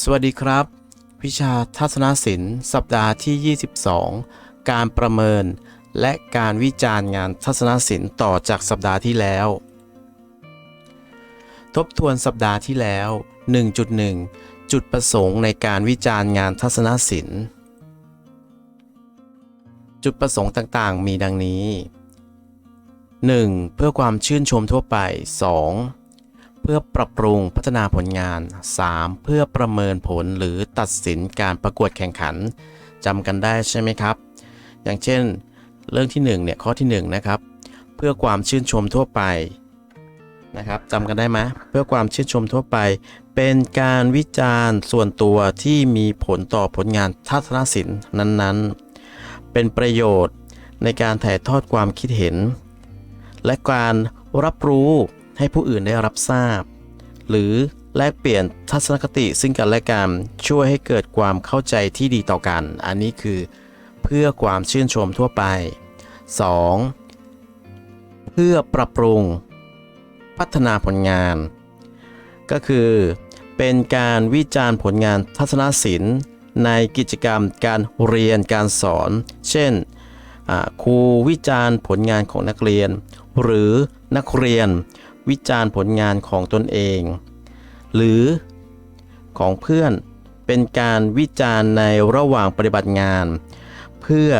สวัสดีครับ วิชาทัศนศิลป์ สัปดาห์ที่ 22 การประเมิน และการวิจารณ์งานทัศนศิลป์ต่อจากสัปดาห์ที่แล้ว ทบทวนสัปดาห์ที่แล้ว 1.1 จุดประสงค์ในการวิจารณ์งานทัศนศิลป์ จุดประสงค์ต่างๆ มีดังนี้ 1. เพื่อความชื่นชมทั่วไป 2. เพื่อปรับปรุงพัฒนาผลงาน 3. เพื่อประเมินผลหรือตัดสินการประกวดแข่งขันจำกันได้ใช่ไหมครับ อย่างเช่น เรื่องที่1เนี่ยข้อที่1นะครับ เพื่อความชื่นชมทั่วไปนะครับจำกันได้ไหมเพื่อความชื่นชมทั่วไป เป็นการวิจารณ์ส่วนตัวที่มีผลต่อผลงานทัศนศิลป์นั้นๆ เป็นประโยชน์ในการถ่ายทอดความคิดเห็น และการรับรู้ ให้ผู้อื่นได้รับทราบ หรือแลกเปลี่ยนทัศนคติซึ่งกันและกันช่วยให้เกิดความเข้าใจที่ดีต่อกัน อันนี้คือ เพื่อความชื่นชมทั่วไป 2. เพื่อปรับปรุง พัฒนาผลงาน ก็คือเป็นการวิจารณ์ผลงานทัศนศิลป์ ในกิจกรรมการเรียนการสอน เช่นครูวิจารณ์ผลงานของนักเรียน หรือนักเรียน วิจารณ์ผลงานของตนเอง หรือของเพื่อนเป็นการวิจารณ์ในระหว่างปฏิบัติงาน เพื่อ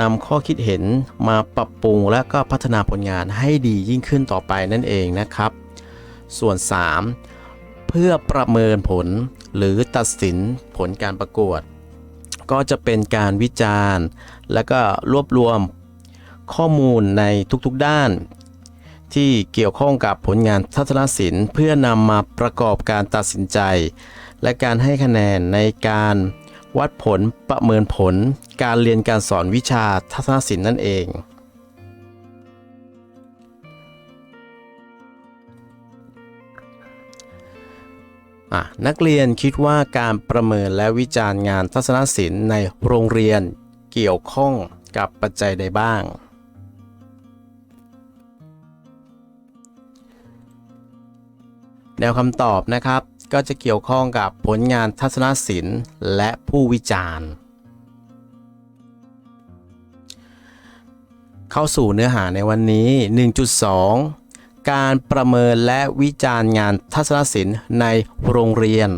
นำข้อคิดเห็นมาปรับปรุงและก็พัฒนาผลงานให้ดียิ่งขึ้นต่อไปนั่นเองนะครับ ส่วน 3 เพื่อประเมินผลหรือตัดสินผลการประกวด ก็จะเป็นการวิจารณ์ และก็รวบรวมข้อมูลในทุกๆด้าน ที่เกี่ยวข้องกับผลงานทัศนศิลป์ เพื่อนำมาประกอบการตัดสินใจ และการให้คะแนนในการวัดผลประเมินผล การเรียนการสอนวิชาทัศนศิลป์นั่นเอง นักเรียนคิดว่าการประเมินและวิจารณ์งานทัศนศิลป์ในโรงเรียนเกี่ยวข้องกับปัจจัยใดบ้าง แนวคำตอบนะครับ ก็จะเกี่ยวข้องกับผลงานทัศนศิลป์ และผู้วิจารณ์ เข้าสู่เนื้อหาในวันนี้ 1.2 การประเมินและวิจารณ์งานทัศนศิลป์ในโรงเรียน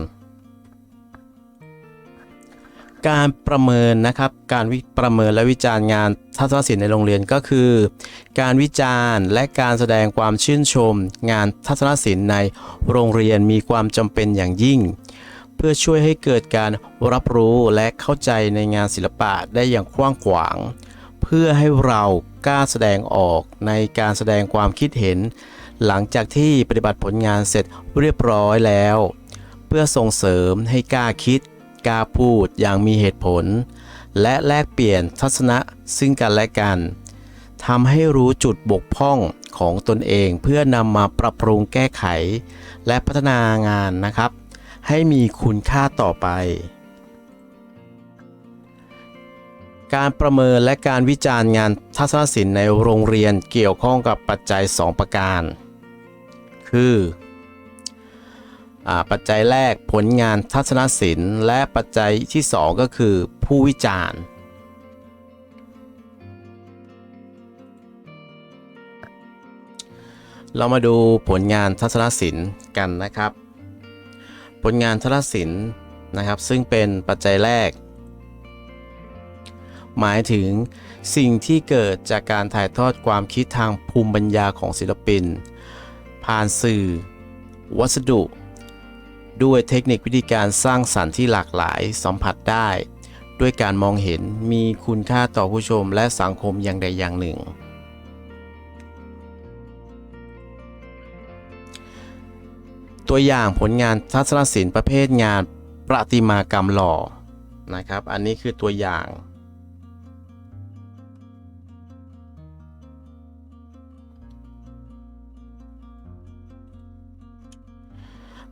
การประเมินนะครับ การวิประเมินและวิจารณ์งานทัศนศิลป์ในโรงเรียนก็คือ การวิจารณ์และการแสดงความชื่นชม งานทัศนศิลป์ในโรงเรียนมีความจำเป็นอย่างยิ่ง เพื่อช่วยให้เกิดการรับรู้และเข้าใจในงานศิลปะได้อย่างกว้างขวาง เพื่อให้เรากล้าแสดงออกในการแสดงความคิดเห็น หลังจากที่ปฏิบัติผลงานเสร็จเรียบร้อยแล้ว เพื่อส่งเสริมให้กล้าคิด กล้าพูดอย่างมีเหตุผล และแลกเปลี่ยนทัศนะซึ่งกันและกันทำให้รู้จุดบกพร่องของตนเองเพื่อนำมาปรับปรุงแก้ไข และพัฒนางานนะครับ ให้มีคุณค่าต่อไป การประเมินและการวิจารณ์งานทัศนศิลป์ในโรงเรียนเกี่ยวข้องกับปัจจัย 2 ประการ คือ ปัจจัยแรกผลงานทัศนศิลป์ และปัจจัยที่ 2 ก็คือผู้วิจารณ์ เรามาดูผลงานทัศนศิลป์กันนะครับ ผลงานทัศนศิลป์นะครับซึ่งเป็นปัจจัยแรก หมายถึงสิ่งที่เกิดจากการถ่ายทอดความคิดทางภูมิปัญญาของศิลปิน ผ่านสื่อ วัสดุ ด้วยเทคนิควิธีการสร้างสรรค์ที่หลากหลายสัมผัสได้ ด้วยการมองเห็นมีคุณค่าต่อผู้ชมและสังคมอย่างใดอย่างหนึ่ง ตัวอย่างผลงานทัศนศิลป์ประเภทงานประติมากรรมหล่อนะครับ อันนี้คือตัวอย่าง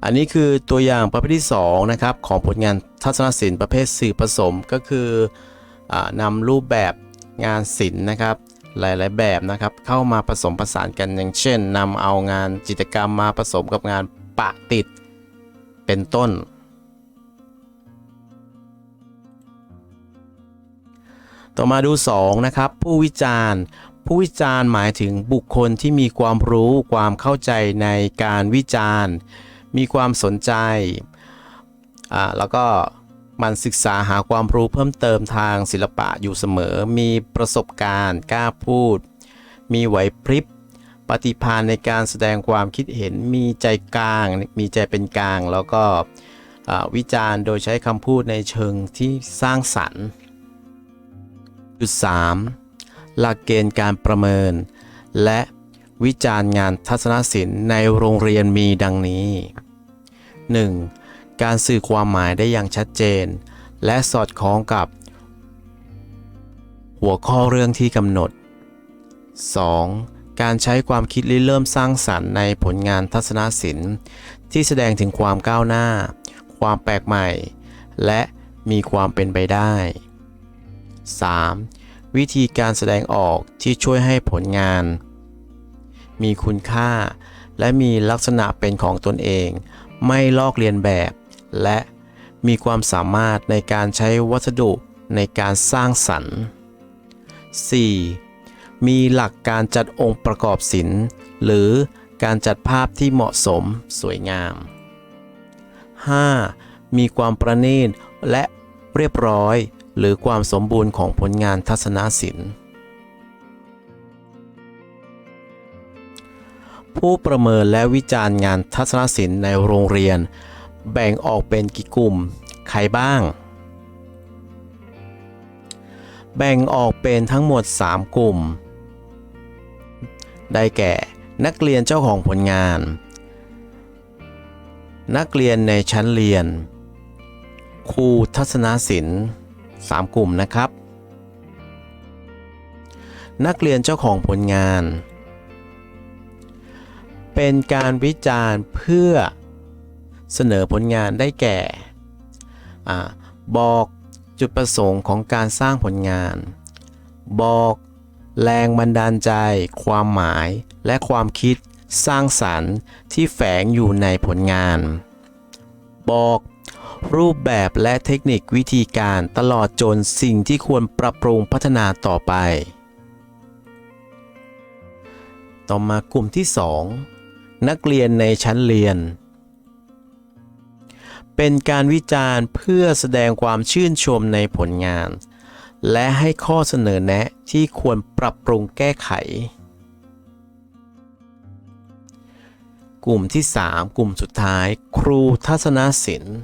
อันนี้คือตัวอย่างประเภทที่ 2 นะครับ ของผลงานทัศนศิลป์ประเภทสื่อผสมก็คืออนำรูปแบบงานศิลป์นะครับ หลายๆแบบนะครับ เข้ามาผสมผสานกันอย่างเช่นนำเอางานจิตรกรรมมาผสมกับงานปะติดเป็นต้น ต่อมาดู 2 นะครับ ผู้วิจารณ์ผู้วิจารณ์หมายถึงบุคคลที่มีความรู้ความเข้าใจในการวิจารณ์ มีความสนใจอ่าแล้วก็มันศึกษาหาความรู้เพิ่มเติมทางศิลปะอยู่เสมอ มีประสบการณ์กล้าพูด มีไหวพริบ ปฏิภาณในการแสดงความคิดเห็น มีใจกลาง มีใจเป็นกลาง แล้วก็อ่าวิจารณ์โดยใช้คำพูดในเชิงที่สร้างสรรค์ จุด 3 หลักเกณฑ์การประเมิน และ วิจารณ์งานทัศนศิลป์ในโรงเรียนมีดังนี้ 1. การสื่อความหมายได้อย่างชัดเจน และสอดคล้องกับ หัวข้อเรื่องที่กำหนด 2. การใช้ความคิดริเริ่มสร้างสรรค์ในผลงานทัศนศิลป์ ที่แสดงถึงความก้าวหน้า ความแปลกใหม่ และมีความเป็นไปได้ 3. วิธีการแสดงออกที่ช่วยให้ผลงาน มีคุณค่า และมีลักษณะเป็นของตนเอง ไม่ลอกเลียนแบบ และมีความสามารถในการใช้วัสดุในการสร้างสรรค์ 4. มีหลักการจัดองค์ประกอบศิลป์ หรือการจัดภาพที่เหมาะสมสวยงาม 5. มีความประณีตและเรียบร้อย หรือความสมบูรณ์ของผลงานทัศนศิลป์ ผู้ประเมินและวิจารณ์งานทัศนศิลป์ในโรงเรียน แบ่งออกเป็นกี่กลุ่ม ใครบ้าง แบ่งออกเป็นทั้งหมด 3 กลุ่ม ได้แก่นักเรียนเจ้าของผลงาน นักเรียนในชั้นเรียน ครูทัศนศิลป์ 3 กลุ่มนะครับ นักเรียนเจ้าของผลงาน เป็นการวิจารณ์เพื่อเสนอผลงานได้แก่อบอกจุดประสงค์ของการสร้างผลงาน บอกแรงบันดาลใจ ความหมายและความคิดสร้างสรรค์ที่แฝงอยู่ในผลงาน บอกรูปแบบและเทคนิควิธีการตลอดจนสิ่งที่ควรปรับปรุงพัฒนาต่อไป ต่อมากลุ่มที่ 2 นักเรียนในชั้นเรียน เป็นการวิจารณ์เพื่อแสดงความชื่นชมในผลงาน และให้ข้อเสนอแนะที่ควรปรับปรุงแก้ไข กลุ่มที่ 3 กลุ่มสุดท้าย ครูทัศนศิลป์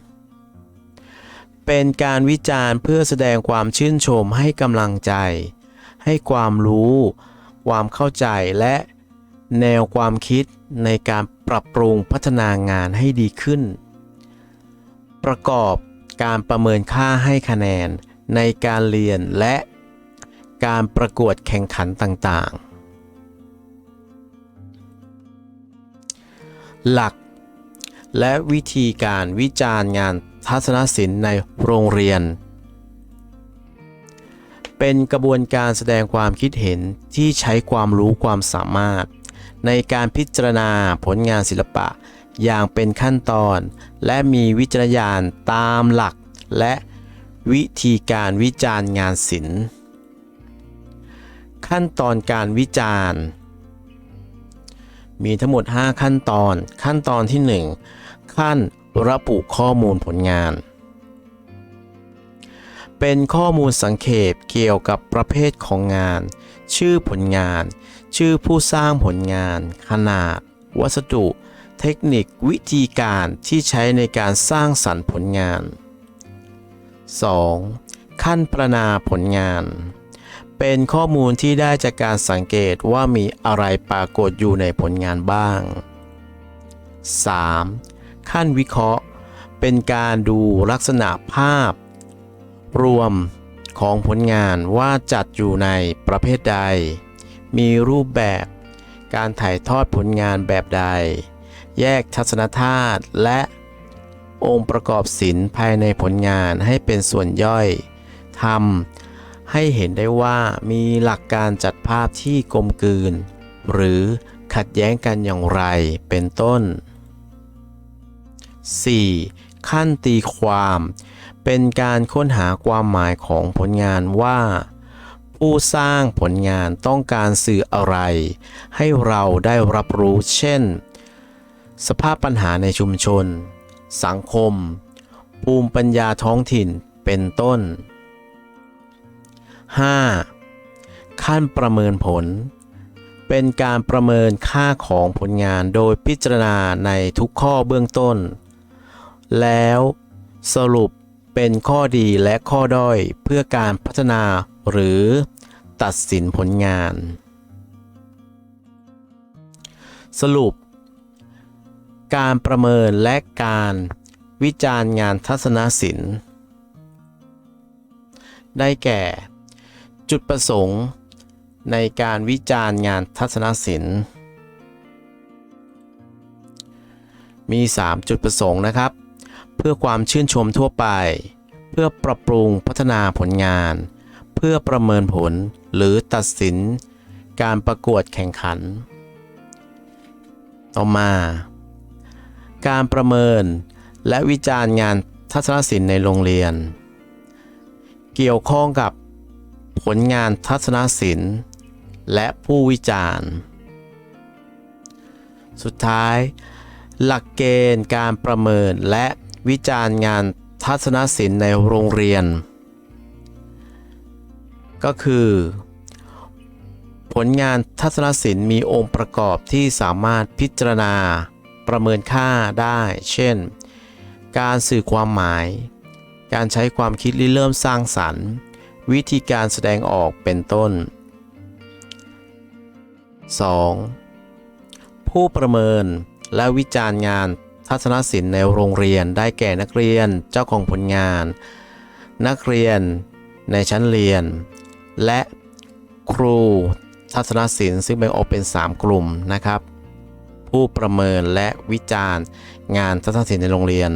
เป็นการวิจารณ์เพื่อแสดงความชื่นชมให้กำลังใจ ให้ความรู้ ความเข้าใจและ แนวความคิดในการปรับปรุงพัฒนางานให้ดีขึ้น ประกอบการประเมินค่าให้คะแนนในการเรียนและการประกวดแข่งขันต่างๆ หลักและวิธีการวิจารณ์งานทัศนศิลป์ในโรงเรียน เป็นกระบวนการแสดงความคิดเห็นที่ใช้ความรู้ความสามารถ ในการพิจารณาผลงานศิลปะ อย่างเป็นขั้นตอน และมีวิจารณญาณตามหลัก และวิธีการวิจารณ์งานศิลป์ ขั้นตอนการวิจารณ์ มีทั้งหมด 5 ขั้นตอน ขั้นตอนที่ 1 ขั้นระบุข้อมูลผลงาน เป็นข้อมูลสังเขปเกี่ยวกับประเภทของงาน ชื่อผลงาน ชื่อผู้สร้างผลงาน ขนาด วัสดุ เทคนิควิธีการที่ใช้ในการสร้างสรรค์ผลงาน 2. ขั้นประนาผลงาน เป็นข้อมูลที่ได้จากการสังเกตว่ามีอะไรปรากฏอยู่ในผลงานบ้าง 3. ขั้นวิเคราะห์ เป็นการดูลักษณะภาพ รวมของผลงานว่าจัดอยู่ในประเภทใด มีรูปแบบ การถ่ายทอดผลงานแบบใด แยกทัศนธาตุและองค์ประกอบศิลป์ภายในผลงานให้เป็นส่วนย่อยทำให้เห็นได้ว่ามีหลักการจัดภาพที่กลมกลืน หรือขัดแย้งกันอย่างไรเป็นต้น 4. ขั้นตีความ เป็นการค้นหาความหมายของผลงานว่า ผู้สร้างผลงานต้องการสื่ออะไร ให้เราได้รับรู้เช่น สภาพปัญหาในชุมชน สังคม ภูมิปัญญาท้องถิ่นเป็นต้น 5. ขั้นประเมินผล เป็นการประเมินค่าของผลงานโดยพิจารณาในทุกข้อเบื้องต้น แล้วสรุป เป็นข้อดีและข้อด้อยเพื่อการพัฒนาหรือตัดสินผลงาน สรุป การประเมินและการวิจารณ์งานทัศนศิลป์ ได้แก่ จุดประสงค์ในการวิจารณ์งานทัศนศิลป์ มี 3 จุดประสงค์นะครับ พื่อความชื่นชมทั่วไป เพื่อปรับปรุงพัฒนาผลงาน เพื่อประเมินผลหรือตัดสิน การประกวดแข่งขัน ต่อมา การประเมินและวิจารณ์งานทัศนศิลป์ในโรงเรียน เกี่ยวข้องกับผลงานทัศนศิลป์ และผู้วิจารณ์ สุดท้าย หลักเกณฑ์การประเมินและ วิจารณ์งานทัศนศิลป์ในโรงเรียน ก็คือ ผลงานทัศนศิลป์มีองค์ประกอบที่สามารถพิจารณาประเมินค่าได้ เช่น การสื่อความหมาย การใช้ความคิดริเริ่มสร้างสรรค์ วิธีการแสดงออกเป็นต้น 2. ผู้ประเมินและวิจารณ์งาน ทัศนศิลป์ในโรงเรียนได้แก่นักเรียนเจ้าของผลงาน นักเรียนในชั้นเรียน และครูทัศนศิลป์ซึ่งแบ่งออกเป็น 3 กลุ่มนะครับ ผู้ประเมินและวิจารณ์งานทัศนศิลป์ในโรงเรียน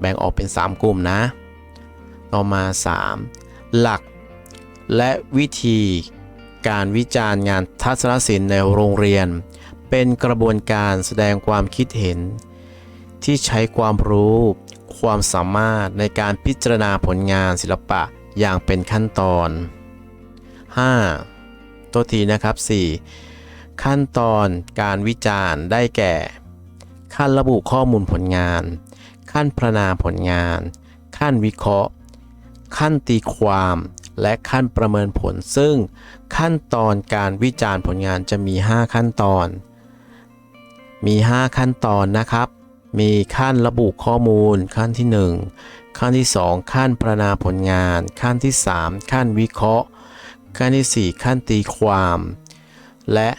แบ่งออกเป็น 3 กลุ่มนะ ต่อมา 3. หลักและวิธีการวิจารณ์งานทัศนศิลป์ในโรงเรียน เป็นกระบวนการแสดงความคิดเห็น ที่ใช้ความรู้ ความสามารถในการพิจารณาผลงานศิลปะอย่างเป็นขั้นตอน 5. ตัวทีนะครับ 4. ขั้นตอนการวิจารณ์ได้แก่ ขั้นระบุข้อมูลผลงาน ขั้นพรรณนาผลงาน ขั้นวิเคราะห์ ขั้นตีความและขั้นประเมินผลซึ่งขั้นตอนการวิจารณ์ผลงานจะมี 5 ขั้นตอน มี 5 ขั้นตอนนะครับ มีขั้นระบุข้อมูล ขั้นที่ 1 ขั้นที่ 2 ขั้นปรรณนาผลงาน ขั้นที่ 3 ขั้นวิเคราะห์ ขั้นที่ 4 ขั้นตีความ และ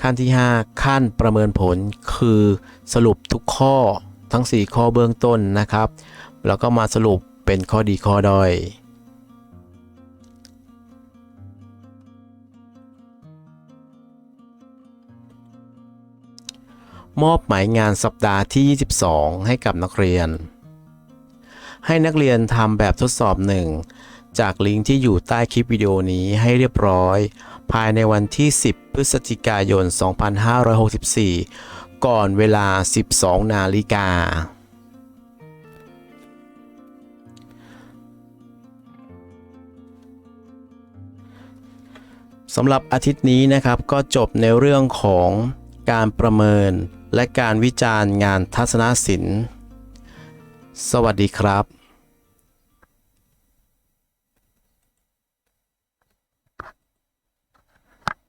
ขั้นที่ 5 ขั้นประเมินผลคือสรุปทุกข้อทั้ง 4 ข้อเบื้องต้นนะครับ แล้วก็มาสรุปเป็นข้อดีข้อด้อย มอบหมายงานสัปดาห์ที่ 22 ให้กับนักเรียน ให้นักเรียนทำแบบทดสอบหนึ่งจากลิงก์ที่อยู่ใต้คลิปวิดีโอนี้ให้เรียบร้อย ภายในวันที่ 10 พฤศจิกายน 2564 ก่อนเวลา 12 นาฬิกาสำหรับอาทิตย์นี้นะครับก็จบในเรื่องของการประเมิน และการวิจารณ์งานทัศนศิลป์ สวัสดีครับ